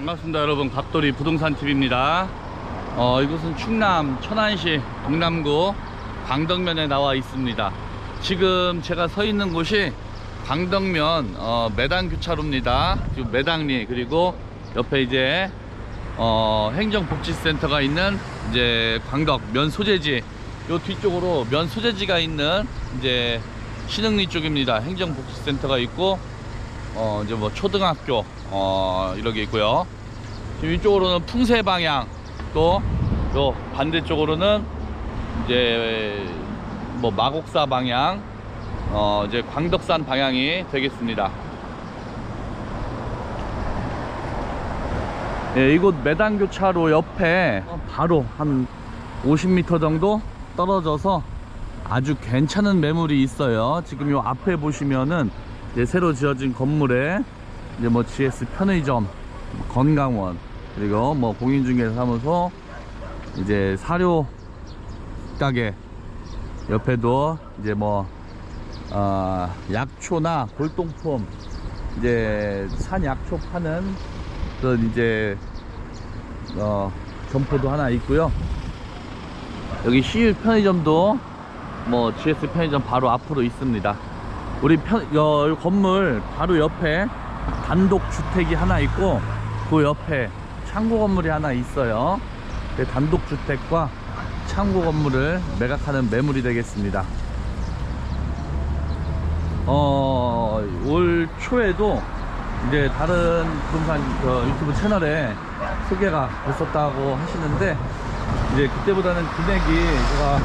반갑습니다 여러분. 갑돌이 부동산 TV입니다. 어, 이곳은 충남 천안시 동남구 광덕면에 나와 있습니다. 지금 제가 서 있는 곳이 광덕면 어, 매당 교차로입니다. 지금 매당리 그리고 옆에 이제 어, 행정복지센터가 있는 이제 광덕 면 소재지. 요 뒤쪽으로 면 소재지가 있는 이제 신흥리 쪽입니다. 행정복지센터가 있고 어 이제 뭐 초등학교 어 이렇게 있고요. 지금 이쪽으로는 풍세 방향 또 요 반대쪽으로는 이제 뭐 마곡사 방향 어 이제 광덕산 방향이 되겠습니다. 예, 이곳 매단교차로 옆에 바로 한 50m 정도 떨어져서 아주 괜찮은 매물이 있어요. 지금 요 앞에 보시면은 이제 새로 지어진 건물에 이제 뭐 GS 편의점, 뭐 건강원, 그리고 뭐 공인중개사무소, 이제 사료 가게 옆에도 이제 뭐 어, 약초나 골동품 이제 산 약초 파는 그런 이제 어, 점포도 하나 있고요. 여기 CU 편의점도 뭐 GS 편의점 바로 앞으로 있습니다. 우리 편, 어, 이 건물 바로 옆에 단독 주택이 하나 있고 그 옆에 창고 건물이 하나 있어요. 그 단독 주택과 창고 건물을 매각하는 매물이 되겠습니다. 어, 올 초에도 이제 다른 부동산 어, 유튜브 채널에 소개가 됐었다고 하시는데 이제 그때보다는 금액이 제가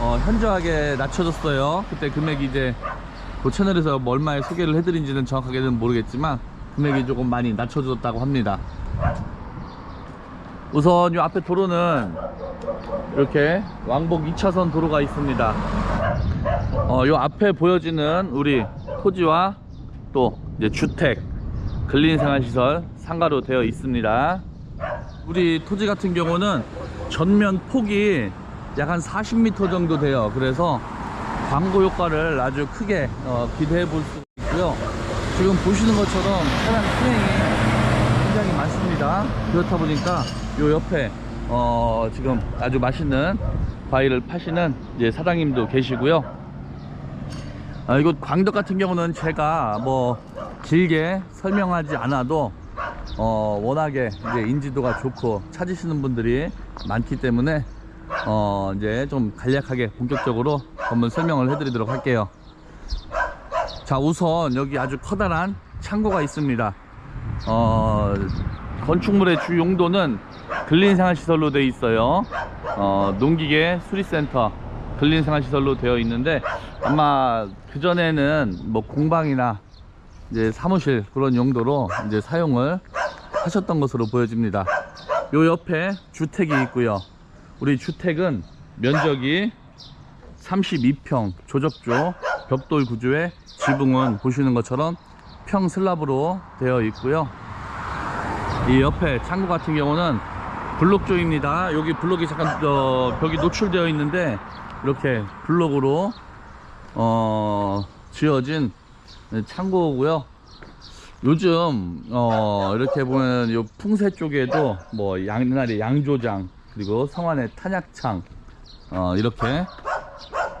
어, 현저하게 낮춰졌어요. 그때 금액이 이제 그 채널에서 뭐 얼마에 소개를 해드린지는 정확하게는 모르겠지만 금액이 조금 많이 낮춰졌다고 합니다. 우선 이 앞에 도로는 이렇게 왕복 2차선 도로가 있습니다. 어, 요 앞에 보여지는 우리 토지와 또 이제 주택, 근린생활시설 상가로 되어 있습니다. 우리 토지 같은 경우는 전면 폭이 약 한 40m 정도 돼요. 그래서 광고 효과를 아주 크게 어, 기대해 볼 수 있고요. 지금 보시는 것처럼 차량 수행이 굉장히 많습니다. 그렇다 보니까 요 옆에 어, 지금 아주 맛있는 과일을 파시는 이제 사장님도 계시고요. 아, 이곳 광덕 같은 경우는 제가 뭐 길게 설명하지 않아도 어, 워낙에 이제 인지도가 좋고 찾으시는 분들이 많기 때문에 어, 이제 좀 간략하게 본격적으로 건물 설명을 해드리도록 할게요. 자, 우선 여기 아주 커다란 창고가 있습니다. 어, 건축물의 주 용도는 근린생활시설로 되어 있어요. 어, 농기계 수리센터 근린생활시설로 되어 있는데 아마 그전에는 뭐 공방이나 이제 사무실 그런 용도로 이제 사용을 하셨던 것으로 보여집니다. 요 옆에 주택이 있고요. 우리 주택은 면적이 32평 조적조 벽돌 구조의 지붕은 보시는 것처럼 평 슬랍으로 되어 있고요. 이 옆에 창고 같은 경우는 블록조입니다. 여기 블록이 잠깐 어, 벽이 노출되어 있는데 이렇게 블록으로 어, 지어진 창고고요. 요즘 어, 이렇게 보면 요 풍세 쪽에도 뭐 옛날에 양조장 그리고 성안의 탄약창 어, 이렇게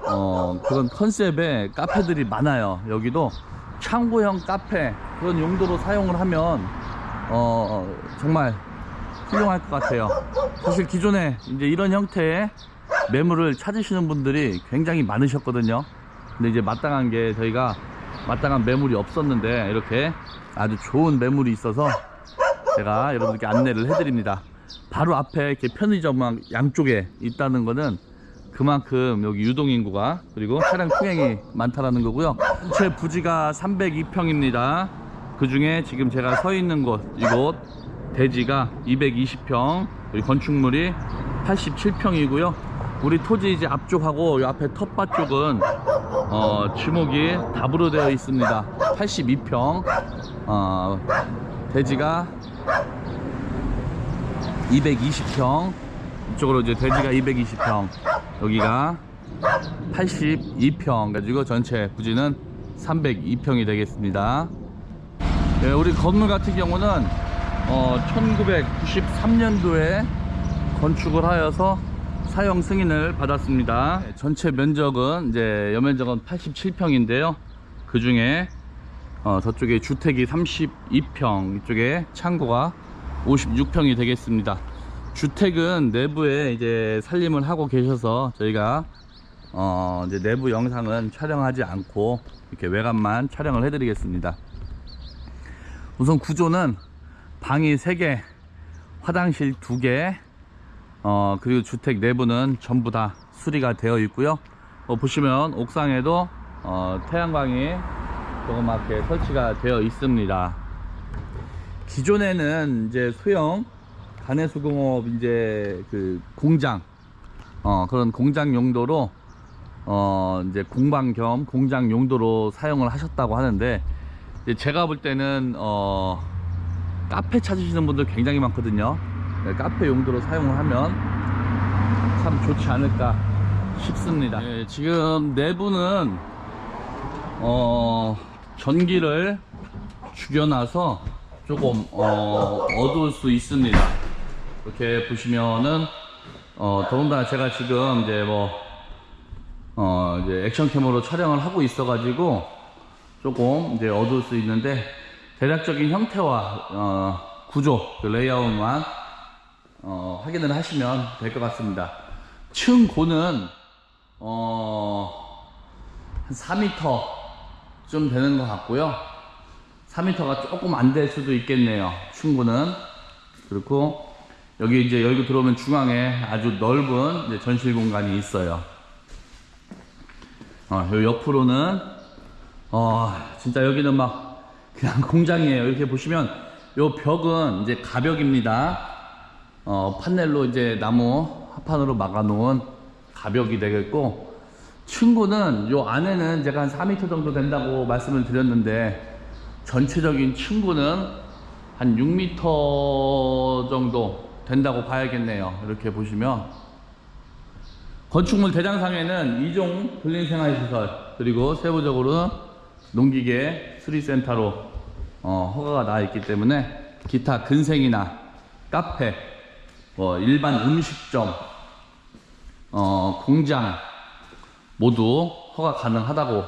어, 그런 컨셉의 카페들이 많아요. 여기도 창고형 카페 그런 용도로 사용을 하면 어, 정말 훌륭할 것 같아요. 사실 기존에 이제 이런 형태의 매물을 찾으시는 분들이 굉장히 많으셨거든요. 근데 이제 마땅한 게 저희가 마땅한 매물이 없었는데 이렇게 아주 좋은 매물이 있어서 제가 여러분들께 안내를 해드립니다. 바로 앞에 이렇게 편의점 양쪽에 있다는 거는 그만큼 여기 유동인구가 그리고 차량 통행이 많다라는 거고요. 제 부지가 302평입니다. 그 중에 지금 제가 서 있는 곳 이곳 대지가 220평 그리고 건축물이 87평이고요. 우리 토지 이제 앞쪽하고 이 앞에 텃밭 쪽은 어, 주목이 답으로 되어 있습니다. 82평 어, 대지가 220평 이쪽으로 이제 대지가 220평 여기가 82평 가지고 전체 부지는 302평이 되겠습니다 예, 우리 건물 같은 경우는 어, 1993년도에 건축을 하여서 사용 승인을 받았습니다. 네, 전체 면적은 이제 연면적은 87평인데요. 그 중에 어, 저쪽에 주택이 32평, 이쪽에 창고가 56평이 되겠습니다. 주택은 내부에 이제 살림을 하고 계셔서 저희가 어, 이제 내부 영상은 촬영하지 않고 이렇게 외관만 촬영을 해드리겠습니다. 우선 구조는 방이 3개, 화장실 2개, 어, 그리고 주택 내부는 전부 다 수리가 되어 있고요. 어, 보시면 옥상에도 어, 태양광이 조그맣게 설치가 되어 있습니다. 기존에는 이제 소형 가내수공업 이제 그 공장 어, 그런 공장 용도로 어, 이제 공방 겸 공장 용도로 사용을 하셨다고 하는데 제가 볼 때는 어, 카페 찾으시는 분들 굉장히 많거든요. 네, 카페 용도로 사용을 하면 참 좋지 않을까 싶습니다. 예, 지금 내부는 어, 전기를 죽여놔서 조금 어, 어두울 수 있습니다. 이렇게 보시면은 어, 더군다나 제가 지금 이제 뭐 어, 이제 액션캠으로 촬영을 하고 있어 가지고 조금 이제 어두울 수 있는데 대략적인 형태와 어, 구조, 그 레이아웃만 어, 확인을 하시면 될 것 같습니다. 층고는 어, 한 4m 좀 되는 것 같고요. 4m가 조금 안 될 수도 있겠네요. 층고는 그렇고 여기 이제 열고 들어오면 중앙에 아주 넓은 전실 공간이 있어요. 어, 요 옆으로는 어, 진짜 여기는 막 그냥 공장이에요. 이렇게 보시면 요 벽은 이제 가벽입니다. 어, 판넬로 이제 나무 합판으로 막아놓은 가벽이 되겠고 층고는 요 안에는 제가 한 4m 정도 된다고 말씀을 드렸는데 전체적인 층고는 한 6m 정도 된다고 봐야겠네요. 이렇게 보시면 건축물 대장상에는 이종 근린생활시설 그리고 세부적으로는 농기계 수리센터로 어, 허가가 나와 있기 때문에 기타 근생이나 카페, 뭐 일반 음식점, 어, 공장 모두 허가 가능하다고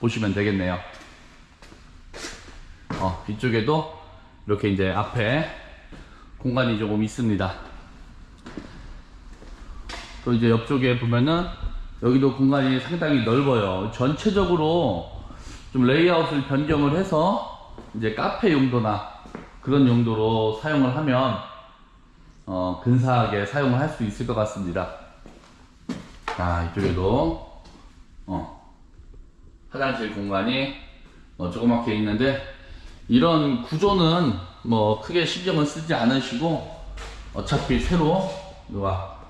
보시면 되겠네요. 어, 이쪽에도 이렇게 이제 앞에 공간이 조금 있습니다. 또 이제 옆쪽에 보면은 여기도 공간이 상당히 넓어요. 전체적으로 좀 레이아웃을 변경을 해서 이제 카페 용도나 그런 용도로 사용을 하면 어, 근사하게 사용을 할 수 있을 것 같습니다. 자, 이쪽에도 어, 화장실 공간이 어, 조그맣게 있는데 이런 구조는 뭐 크게 신경을 쓰지 않으시고 어차피 새로 누가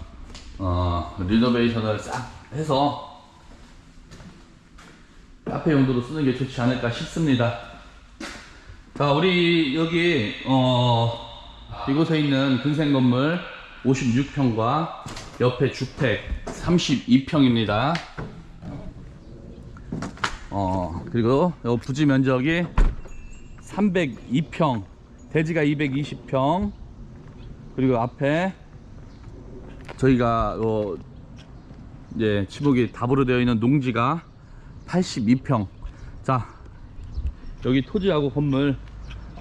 어, 리노베이션을 싹 해서 카페 용도로 쓰는 게 좋지 않을까 싶습니다. 자, 우리 여기 어, 이곳에 있는 근생 건물 56평과 옆에 주택 32평입니다. 어, 그리고 요 부지 면적이 302평, 대지가 220평, 그리고 앞에 저희가 어, 이제 지목이 답으로 되어 있는 농지가 82평. 자, 여기 토지하고 건물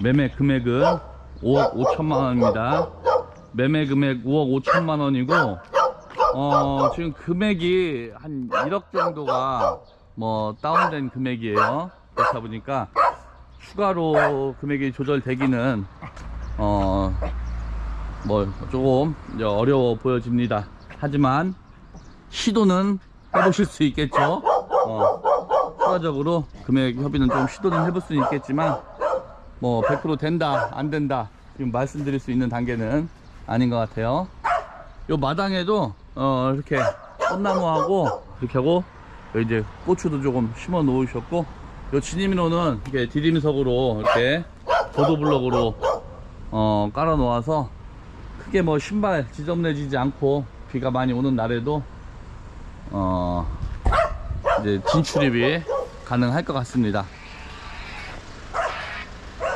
매매 금액은 5억 5천만 원입니다. 매매 금액 5억 5천만 원이고, 어, 지금 금액이 한 1억 정도가 뭐 다운된 금액이에요. 그렇다 보니까 추가로 금액이 조절되기는 어, 뭐 조금 어려워 보여집니다. 하지만 시도는 해보실 수 있겠죠. 어, 추가적으로 금액 협의는 좀 시도는 해볼 수 있겠지만 뭐 100% 된다 안 된다 지금 말씀드릴 수 있는 단계는 아닌 것 같아요. 요 마당에도 어, 이렇게 꽃나무하고 이렇게 하고 이제 고추도 조금 심어 놓으셨고 요 진입로는 이렇게 디딤석으로 이렇게 보도블럭으로 어, 깔아 놓아서 크게 뭐 신발 지저분해지지 않고 비가 많이 오는 날에도 어 이제 진출입이 가능할 것 같습니다.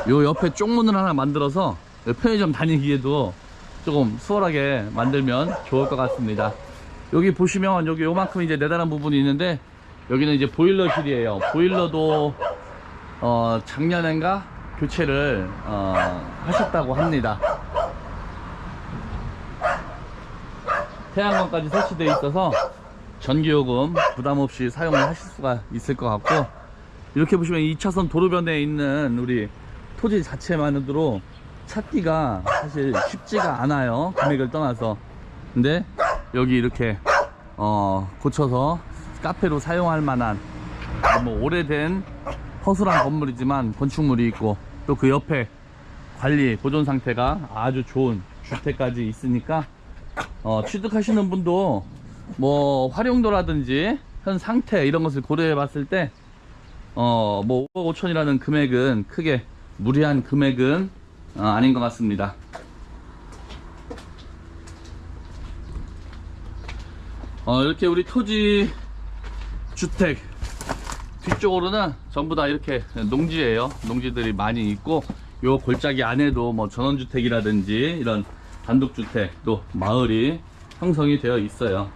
요 옆에 쪽문을 하나 만들어서 편의점 다니기에도 조금 수월하게 만들면 좋을 것 같습니다. 여기 보시면 여기 요만큼 이제 내달한 부분이 있는데 여기는 이제 보일러실이에요. 보일러도 어, 작년엔가 교체를 어, 하셨다고 합니다. 태양광까지 설치되어 있어서 전기요금 부담 없이 사용을 하실 수가 있을 것 같고 이렇게 보시면 2차선 도로변에 있는 우리 토지 자체만으로 찾기가 사실 쉽지가 않아요 금액을 떠나서 근데 여기 이렇게 어 고쳐서 카페로 사용할 만한 뭐 오래된 허술한 건물이지만 건축물이 있고 또 그 옆에 관리 보존 상태가 아주 좋은 주택까지 있으니까 어, 취득하시는 분도 뭐 활용도라든지 현 상태 이런 것을 고려해 봤을 때 어, 뭐 5억 5천이라는 금액은 크게 무리한 금액은 어, 아닌 것 같습니다. 어, 이렇게 우리 토지 주택 뒤쪽으로는 전부 다 이렇게 농지예요. 농지들이 많이 있고 요 골짜기 안에도 뭐 전원주택이라든지 이런 단독주택 또 마을이 형성이 되어 있어요.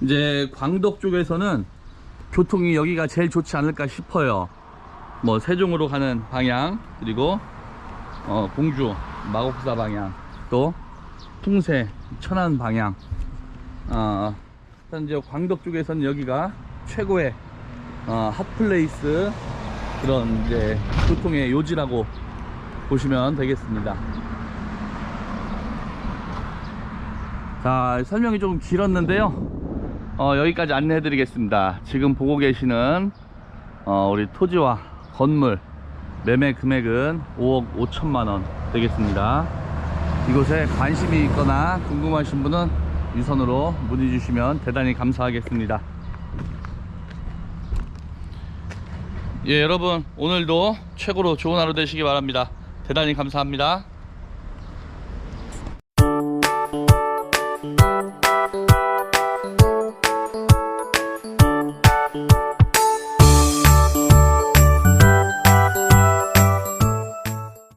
이제 광덕 쪽에서는 교통이 여기가 제일 좋지 않을까 싶어요. 뭐 세종으로 가는 방향 그리고 어, 공주 마곡사 방향 또 풍세 천안 방향 어, 현재 광덕 쪽에서는 여기가 최고의 어, 핫플레이스 그런 이제 교통의 요지라고 보시면 되겠습니다. 자, 설명이 조금 길었는데요. 어, 여기까지 안내해 드리겠습니다. 지금 보고 계시는 어, 우리 토지와 건물 매매 금액은 5억 5천만 원 되겠습니다. 이곳에 관심이 있거나 궁금하신 분은 유선으로 문의 주시면 대단히 감사하겠습니다. 예, 여러분 오늘도 최고로 좋은 하루 되시기 바랍니다. 대단히 감사합니다.